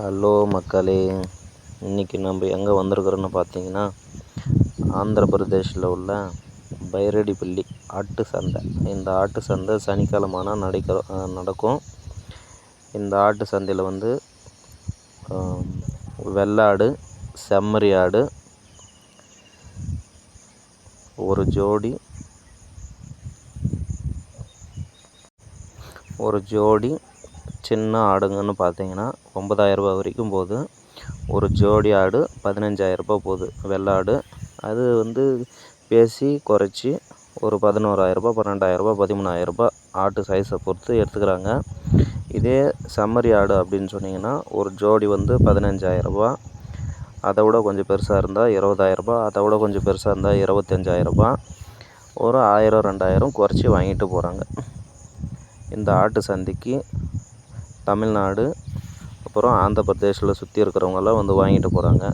Hello மக்களே இன்றைக்கி நம்ம எங்கே வந்திருக்கிறோன்னு பார்த்தீங்கன்னா ஆந்திர பிரதேஷில் உள்ள பைரடிப்பள்ளி ஆட்டு சந்தை. இந்த ஆட்டு சந்தை சனிக்கிழமானால் நடக்கிற நடக்கும். இந்த ஆட்டு சந்தையில் வந்து வெள்ளாடு செம்மறி ஆடு ஒரு ஜோடி ஒரு ஜோடி சின்ன ஆடுங்கன்னு பார்த்தீங்கன்னா ஒம்பதாயிரரூபா வரைக்கும் போகுது. ஒரு ஜோடி ஆடு பதினஞ்சாயிரரூபா போகுது. ஆடு. அது வந்து பேசி குறைச்சி ஒரு பதினோராயிரரூபா பன்னெண்டாயிரரூபா பதிமூணாயிரரூபா ஆட்டு சைஸை பொறுத்து எடுத்துக்கிறாங்க. இதே செம்மறி ஆடு அப்படின்னு சொன்னீங்கன்னா ஒரு ஜோடி வந்து பதினஞ்சாயிரரூபா. அதை விட கொஞ்சம் பெருசாக இருந்தால் இருபதாயிரரூபா அதை விட கொஞ்சம் பெருசாக இருந்தால் இருபத்தஞ்சாயிரரூபா. ஒரு ஆயிரம் ரெண்டாயிரம் குறைச்சி வாங்கிட்டு போகிறாங்க இந்த ஆட்டு சந்தைக்கு தமிழ்நாடு அப்புறம் ஆந்திர பிரதேஷில் சுற்றி இருக்கிறவங்கெல்லாம் வந்து வாங்கிட்டு போகிறாங்க